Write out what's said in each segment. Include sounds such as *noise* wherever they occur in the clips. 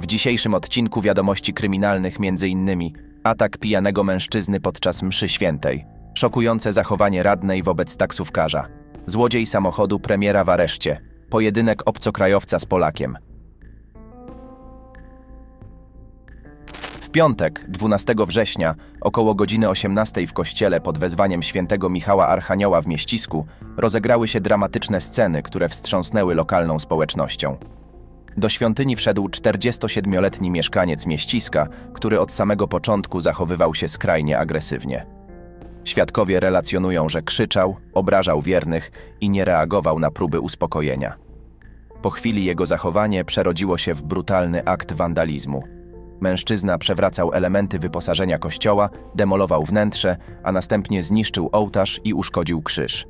W dzisiejszym odcinku wiadomości kryminalnych m.in. atak pijanego mężczyzny podczas mszy świętej, szokujące zachowanie radnej wobec taksówkarza, złodziej samochodu premiera w areszcie, pojedynek obcokrajowca z Polakiem. W piątek, 12 września, około godziny 18 w kościele pod wezwaniem świętego Michała Archanioła w Mieścisku rozegrały się dramatyczne sceny, które wstrząsnęły lokalną społecznością. Do świątyni wszedł 47-letni mieszkaniec Mieściska, który od samego początku zachowywał się skrajnie agresywnie. Świadkowie relacjonują, że krzyczał, obrażał wiernych i nie reagował na próby uspokojenia. Po chwili jego zachowanie przerodziło się w brutalny akt wandalizmu. Mężczyzna przewracał elementy wyposażenia kościoła, demolował wnętrze, a następnie zniszczył ołtarz i uszkodził krzyż.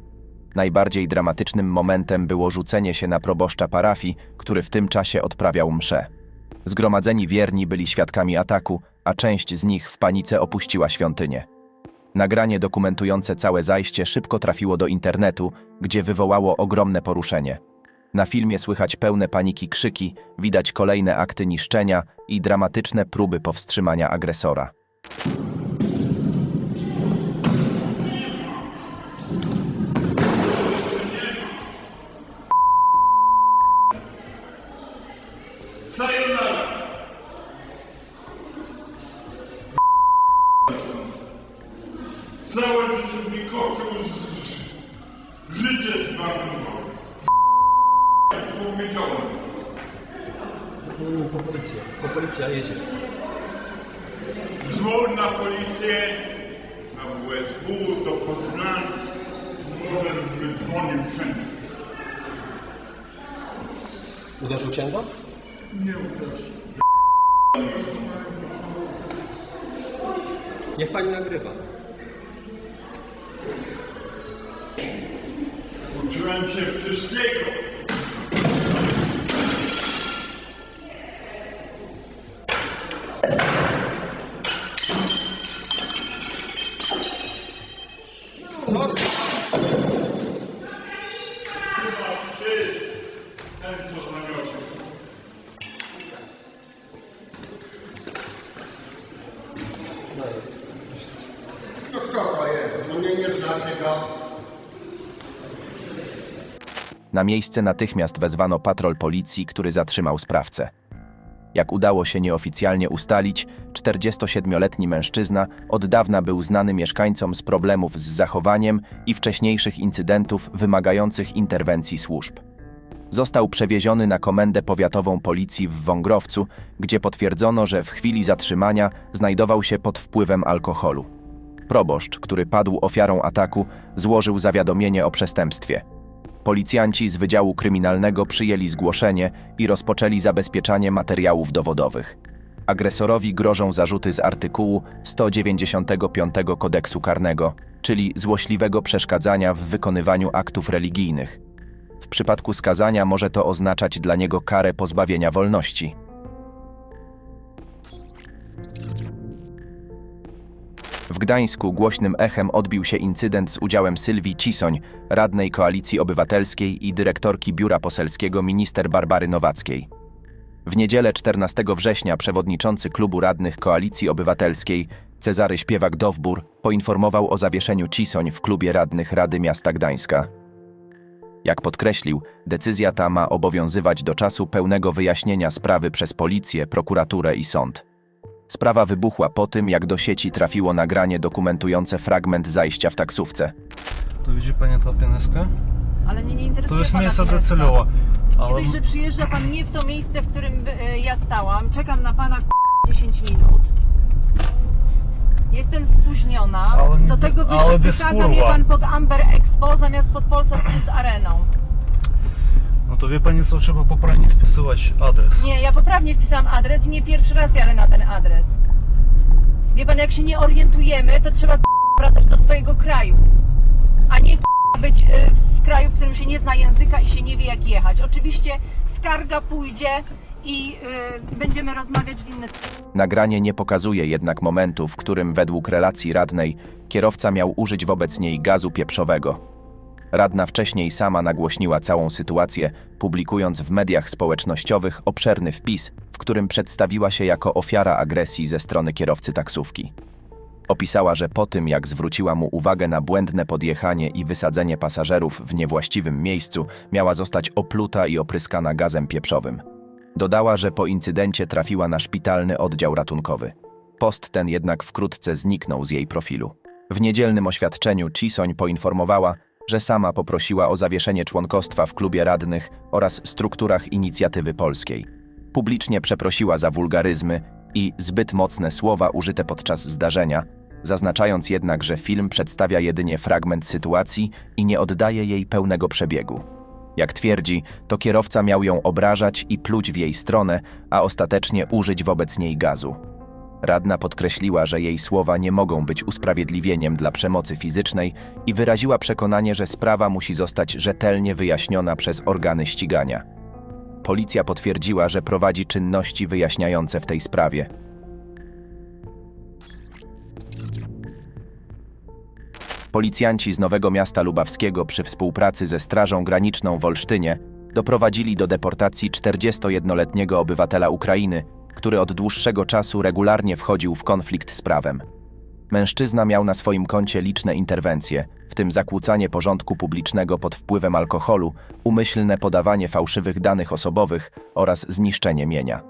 Najbardziej dramatycznym momentem było rzucenie się na proboszcza parafii, który w tym czasie odprawiał mszę. Zgromadzeni wierni byli świadkami ataku, a część z nich w panice opuściła świątynię. Nagranie dokumentujące całe zajście szybko trafiło do internetu, gdzie wywołało ogromne poruszenie. Na filmie słychać pełne paniki krzyki, widać kolejne akty niszczenia i dramatyczne próby powstrzymania agresora. Całe życie mi kosztą życie zmarnował. Jak powiedziałem, Zadzwonił po policję. Po policja jedzie. dzwoń na policję, na WSW, do Poznań. Może by dzwonił wszędzie. Uderzył księdza? Nie uderzy. Niech pani nagrywa. Się namiotem. No kto to jest? No nie, nie znacie go. Na miejsce natychmiast wezwano patrol policji, który zatrzymał sprawcę. Jak udało się nieoficjalnie ustalić, 47-letni mężczyzna od dawna był znany mieszkańcom z problemów z zachowaniem i wcześniejszych incydentów wymagających interwencji służb. Został przewieziony na komendę powiatową policji w Wągrowcu, gdzie potwierdzono, że w chwili zatrzymania znajdował się pod wpływem alkoholu. Proboszcz, który padł ofiarą ataku, złożył zawiadomienie o przestępstwie. Policjanci z Wydziału Kryminalnego przyjęli zgłoszenie i rozpoczęli zabezpieczanie materiałów dowodowych. Agresorowi grożą zarzuty z artykułu 195 kodeksu karnego, czyli złośliwego przeszkadzania w wykonywaniu aktów religijnych. W przypadku skazania może to oznaczać dla niego karę pozbawienia wolności. W Gdańsku głośnym echem odbił się incydent z udziałem Sylwii Cisoń, radnej Koalicji Obywatelskiej i dyrektorki Biura Poselskiego minister Barbary Nowackiej. W niedzielę 14 września przewodniczący klubu radnych Koalicji Obywatelskiej Cezary Śpiewak-Dowbór poinformował o zawieszeniu Cisoń w klubie radnych Rady Miasta Gdańska. Jak podkreślił, decyzja ta ma obowiązywać do czasu pełnego wyjaśnienia sprawy przez policję, prokuraturę i sąd. Sprawa wybuchła po tym, jak do sieci trafiło nagranie dokumentujące fragment zajścia w taksówce. To widzi pani tą pianeskę? Ale mnie nie interesuje To jest pana miejsce Pilecka. Ale dość, że przyjeżdża pan nie w to miejsce, w którym e, ja stałam. Czekam na pana k- 10 minut. Jestem spóźniona. Ale Do tego ale bez mnie kurwa. pan pod Amber Expo zamiast pod Polsat Plus Areną. No to wie pani co, trzeba poprawnie wpisywać adres. Nie, ja poprawnie wpisałam adres i nie pierwszy raz jadę na ten adres. Wie pan, jak się nie orientujemy, to trzeba wracać do swojego kraju. A nie być e, w kraju, w którym się nie zna języka i się nie wie jak jechać. Oczywiście skarga pójdzie i e, będziemy rozmawiać w inny sposób. Nagranie nie pokazuje jednak momentu, w którym według relacji radnej kierowca miał użyć wobec niej gazu pieprzowego. Radna wcześniej sama nagłośniła całą sytuację, publikując w mediach społecznościowych obszerny wpis, w którym przedstawiła się jako ofiara agresji ze strony kierowcy taksówki. Opisała, że po tym, jak zwróciła mu uwagę na błędne podjechanie i wysadzenie pasażerów w niewłaściwym miejscu, miała zostać opluta i opryskana gazem pieprzowym. Dodała, że po incydencie trafiła na szpitalny oddział ratunkowy. Post ten jednak wkrótce zniknął z jej profilu. W niedzielnym oświadczeniu Cisoń poinformowała, że sama poprosiła o zawieszenie członkostwa w klubie radnych oraz strukturach inicjatywy polskiej. Publicznie przeprosiła za wulgaryzmy i zbyt mocne słowa użyte podczas zdarzenia, zaznaczając jednak, że film przedstawia jedynie fragment sytuacji i nie oddaje jej pełnego przebiegu. Jak twierdzi, to kierowca miał ją obrażać i pluć w jej stronę, a ostatecznie użyć wobec niej gazu. Radna podkreśliła, że jej słowa nie mogą być usprawiedliwieniem dla przemocy fizycznej i wyraziła przekonanie, że sprawa musi zostać rzetelnie wyjaśniona przez organy ścigania. Policja potwierdziła, że prowadzi czynności wyjaśniające w tej sprawie. Policjanci z Nowego Miasta Lubawskiego przy współpracy ze Strażą Graniczną w Olsztynie doprowadzili do deportacji 41-letniego obywatela Ukrainy, który od dłuższego czasu regularnie wchodził w konflikt z prawem. Mężczyzna miał na swoim koncie liczne interwencje, w tym zakłócanie porządku publicznego pod wpływem alkoholu, umyślne podawanie fałszywych danych osobowych oraz zniszczenie mienia.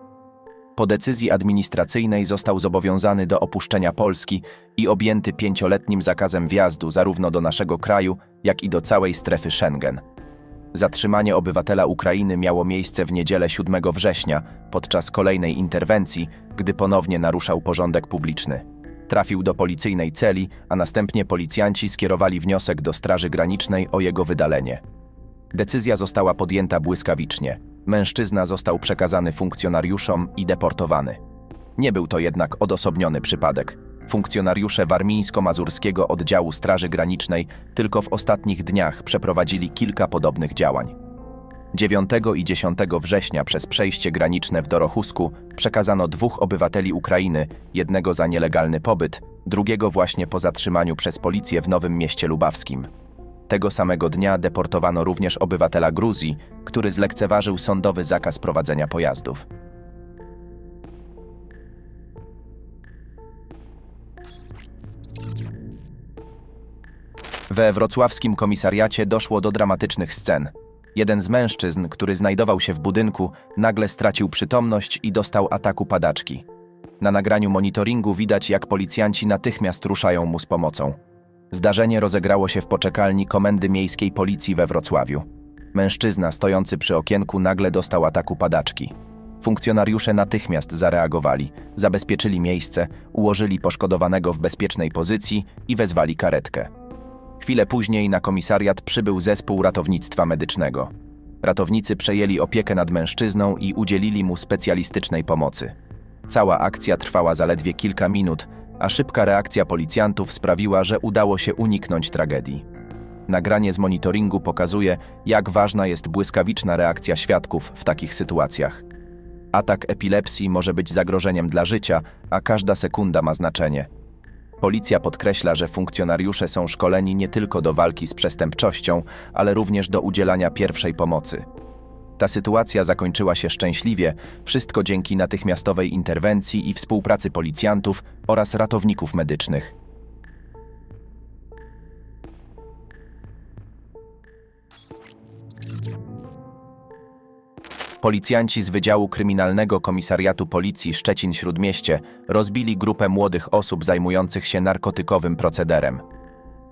Po decyzji administracyjnej został zobowiązany do opuszczenia Polski i objęty pięcioletnim zakazem wjazdu zarówno do naszego kraju, jak i do całej strefy Schengen. Zatrzymanie obywatela Ukrainy miało miejsce w niedzielę 7 września podczas kolejnej interwencji, gdy ponownie naruszał porządek publiczny. Trafił do policyjnej celi, a następnie policjanci skierowali wniosek do Straży Granicznej o jego wydalenie. Decyzja została podjęta błyskawicznie. Mężczyzna został przekazany funkcjonariuszom i deportowany. Nie był to jednak odosobniony przypadek. Funkcjonariusze Warmińsko-Mazurskiego Oddziału Straży Granicznej tylko w ostatnich dniach przeprowadzili kilka podobnych działań. 9 i 10 września przez przejście graniczne w Dorochusku przekazano dwóch obywateli Ukrainy, jednego za nielegalny pobyt, drugiego właśnie po zatrzymaniu przez policję w Nowym Mieście Lubawskim. Tego samego dnia deportowano również obywatela Gruzji, który zlekceważył sądowy zakaz prowadzenia pojazdów. We wrocławskim komisariacie doszło do dramatycznych scen. Jeden z mężczyzn, który znajdował się w budynku, nagle stracił przytomność i dostał ataku padaczki. Na nagraniu monitoringu widać, jak policjanci natychmiast ruszają mu z pomocą. Zdarzenie rozegrało się w poczekalni Komendy Miejskiej Policji we Wrocławiu. Mężczyzna stojący przy okienku nagle dostał ataku padaczki. Funkcjonariusze natychmiast zareagowali, zabezpieczyli miejsce, ułożyli poszkodowanego w bezpiecznej pozycji i wezwali karetkę. Chwilę później na komisariat przybył zespół ratownictwa medycznego. Ratownicy przejęli opiekę nad mężczyzną i udzielili mu specjalistycznej pomocy. Cała akcja trwała zaledwie kilka minut, a szybka reakcja policjantów sprawiła, że udało się uniknąć tragedii. Nagranie z monitoringu pokazuje, jak ważna jest błyskawiczna reakcja świadków w takich sytuacjach. Atak epilepsji może być zagrożeniem dla życia, a każda sekunda ma znaczenie. Policja podkreśla, że funkcjonariusze są szkoleni nie tylko do walki z przestępczością, ale również do udzielania pierwszej pomocy. Ta sytuacja zakończyła się szczęśliwie, wszystko dzięki natychmiastowej interwencji i współpracy policjantów oraz ratowników medycznych. Policjanci z Wydziału Kryminalnego Komisariatu Policji Szczecin-Śródmieście rozbili grupę młodych osób zajmujących się narkotykowym procederem.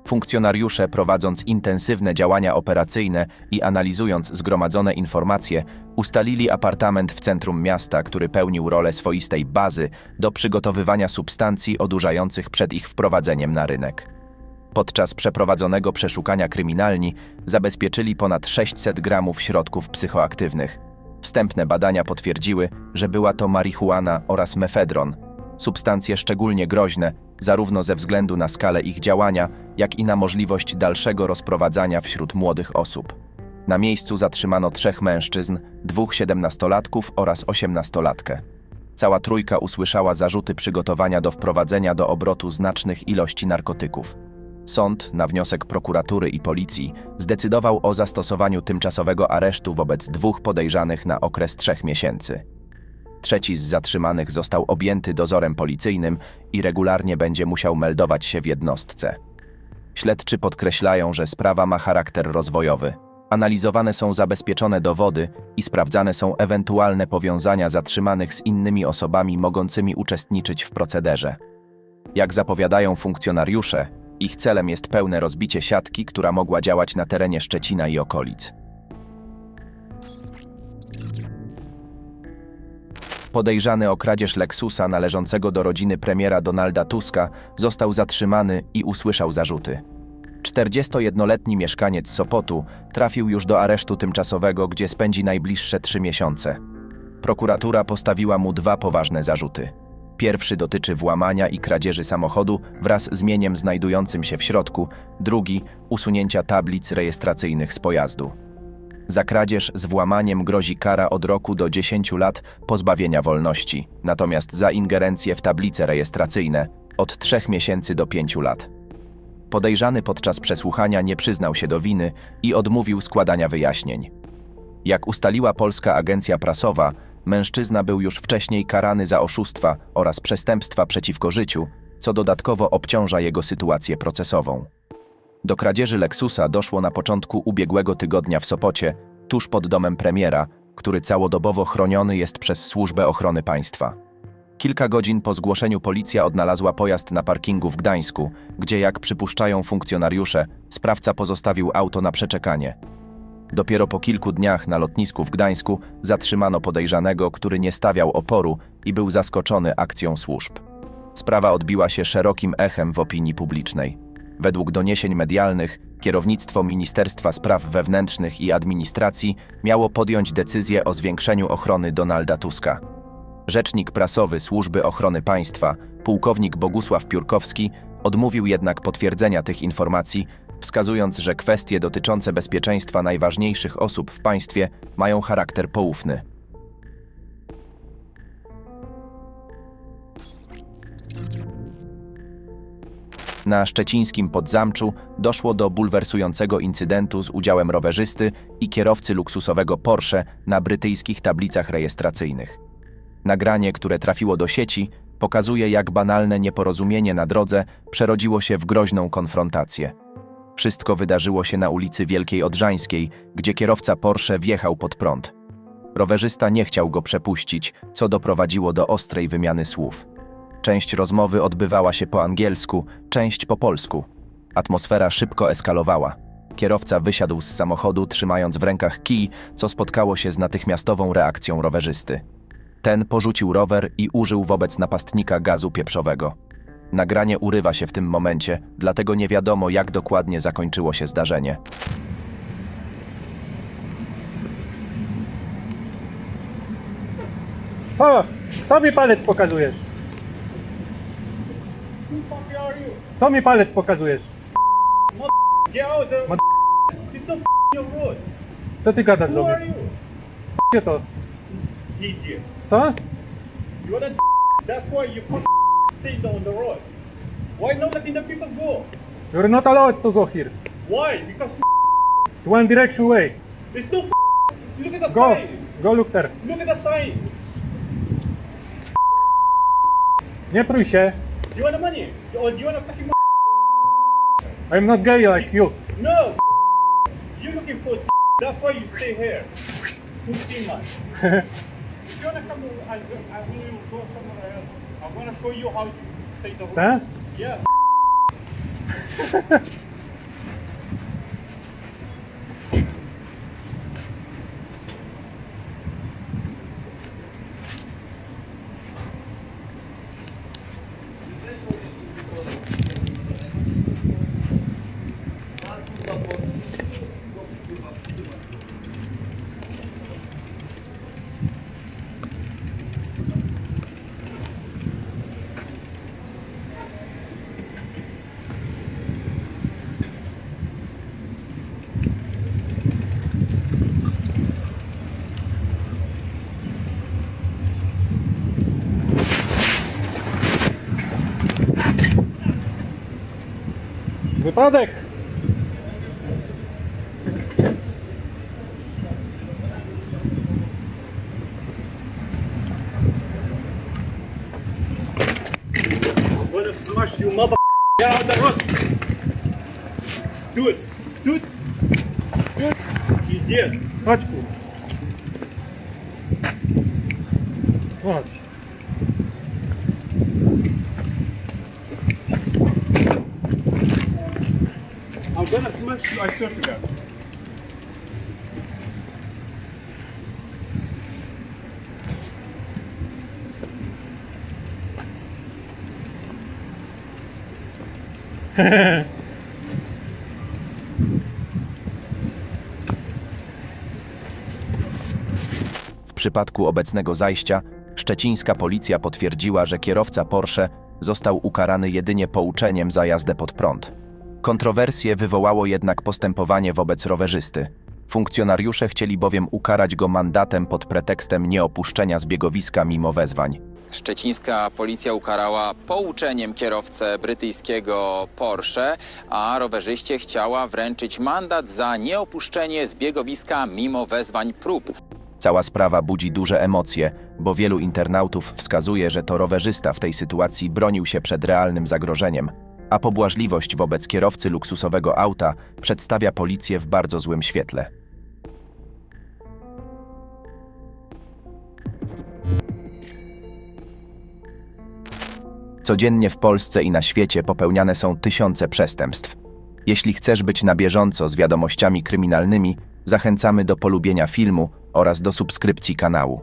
Funkcjonariusze, prowadząc intensywne działania operacyjne i analizując zgromadzone informacje, ustalili apartament w centrum miasta, który pełnił rolę swoistej bazy do przygotowywania substancji odurzających przed ich wprowadzeniem na rynek. Podczas przeprowadzonego przeszukania kryminalni zabezpieczyli ponad 600 gramów środków psychoaktywnych. Wstępne badania potwierdziły, że była to marihuana oraz mefedron, substancje szczególnie groźne, zarówno ze względu na skalę ich działania, jak i na możliwość dalszego rozprowadzania wśród młodych osób. Na miejscu zatrzymano trzech mężczyzn, dwóch siedemnastolatków oraz osiemnastolatkę. Cała trójka usłyszała zarzuty przygotowania do wprowadzenia do obrotu znacznych ilości narkotyków. Sąd, na wniosek prokuratury i policji, zdecydował o zastosowaniu tymczasowego aresztu wobec dwóch podejrzanych na okres trzech miesięcy. Trzeci z zatrzymanych został objęty dozorem policyjnym i regularnie będzie musiał meldować się w jednostce. Śledczy podkreślają, że sprawa ma charakter rozwojowy. Analizowane są zabezpieczone dowody i sprawdzane są ewentualne powiązania zatrzymanych z innymi osobami mogącymi uczestniczyć w procederze. Jak zapowiadają funkcjonariusze, ich celem jest pełne rozbicie siatki, która mogła działać na terenie Szczecina i okolic. Podejrzany o kradzież Lexusa należącego do rodziny premiera Donalda Tuska został zatrzymany i usłyszał zarzuty. 41-letni mieszkaniec Sopotu trafił już do aresztu tymczasowego, gdzie spędzi najbliższe trzy miesiące. Prokuratura postawiła mu dwa poważne zarzuty. Pierwszy dotyczy włamania i kradzieży samochodu wraz z mieniem znajdującym się w środku, drugi usunięcia tablic rejestracyjnych z pojazdu. Za kradzież z włamaniem grozi kara od roku do 10 lat pozbawienia wolności, natomiast za ingerencję w tablice rejestracyjne od 3 miesięcy do 5 lat. Podejrzany podczas przesłuchania nie przyznał się do winy i odmówił składania wyjaśnień. Jak ustaliła polska agencja prasowa, mężczyzna był już wcześniej karany za oszustwa oraz przestępstwa przeciwko życiu, co dodatkowo obciąża jego sytuację procesową. Do kradzieży Lexusa doszło na początku ubiegłego tygodnia w Sopocie, tuż pod domem premiera, który całodobowo chroniony jest przez Służbę Ochrony Państwa. Kilka godzin po zgłoszeniu policja odnalazła pojazd na parkingu w Gdańsku, gdzie, jak przypuszczają funkcjonariusze, sprawca pozostawił auto na przeczekanie. Dopiero po kilku dniach na lotnisku w Gdańsku zatrzymano podejrzanego, który nie stawiał oporu i był zaskoczony akcją służb. Sprawa odbiła się szerokim echem w opinii publicznej. Według doniesień medialnych, kierownictwo Ministerstwa Spraw Wewnętrznych i Administracji miało podjąć decyzję o zwiększeniu ochrony Donalda Tuska. Rzecznik prasowy Służby Ochrony Państwa, pułkownik Bogusław Piórkowski, odmówił jednak potwierdzenia tych informacji, wskazując, że kwestie dotyczące bezpieczeństwa najważniejszych osób w państwie mają charakter poufny. Na szczecińskim Podzamczu doszło do bulwersującego incydentu z udziałem rowerzysty i kierowcy luksusowego Porsche na brytyjskich tablicach rejestracyjnych. Nagranie, które trafiło do sieci, pokazuje, jak banalne nieporozumienie na drodze przerodziło się w groźną konfrontację. Wszystko wydarzyło się na ulicy Wielkiej Odrzańskiej, gdzie kierowca Porsche wjechał pod prąd. Rowerzysta nie chciał go przepuścić, co doprowadziło do ostrej wymiany słów. Część rozmowy odbywała się po angielsku, część po polsku. Atmosfera szybko eskalowała. Kierowca wysiadł z samochodu, trzymając w rękach kij, co spotkało się z natychmiastową reakcją rowerzysty. Ten porzucił rower i użył wobec napastnika gazu pieprzowego. Nagranie urywa się w tym momencie, dlatego nie wiadomo, jak dokładnie zakończyło się zdarzenie. Co? Co mi palec pokazujesz? Co mi palec pokazujesz? Get out there. Mother- It's not your road. Co ty gadasz do Who are mnie? you? Gdzie to? Idiot. Co? You wanna That's why you put things on the road. Why not letting the people go? You're not allowed to go here. Why? Because It's one direction way. it's no Look at the Go. sign. Go look there. Look at the sign. Nie prój się. You want the money? Or you want to suck your I'm not gay like you. No. You're looking for That's why you stay here. See man. *laughs* if you wanna come, I, I will go somewhere gonna show you how to take the road. Tak? Yeah. *laughs* Wypadek! I'm gonna smash you, mother. Get out of the road. Do it. Do it. Do it. W przypadku obecnego zajścia szczecińska policja potwierdziła, że kierowca Porsche został ukarany jedynie pouczeniem za jazdę pod prąd. Kontrowersje wywołało jednak postępowanie wobec rowerzysty. Funkcjonariusze chcieli bowiem ukarać go mandatem pod pretekstem nieopuszczenia zbiegowiska mimo wezwań. Szczecińska policja ukarała pouczeniem kierowcę brytyjskiego Porsche, a rowerzyście chciała wręczyć mandat za nieopuszczenie zbiegowiska mimo wezwań prób. Cała sprawa budzi duże emocje, bo wielu internautów wskazuje, że to rowerzysta w tej sytuacji bronił się przed realnym zagrożeniem, a pobłażliwość wobec kierowcy luksusowego auta przedstawia policję w bardzo złym świetle. Codziennie w Polsce i na świecie popełniane są tysiące przestępstw. Jeśli chcesz być na bieżąco z wiadomościami kryminalnymi, zachęcamy do polubienia filmu oraz do subskrypcji kanału.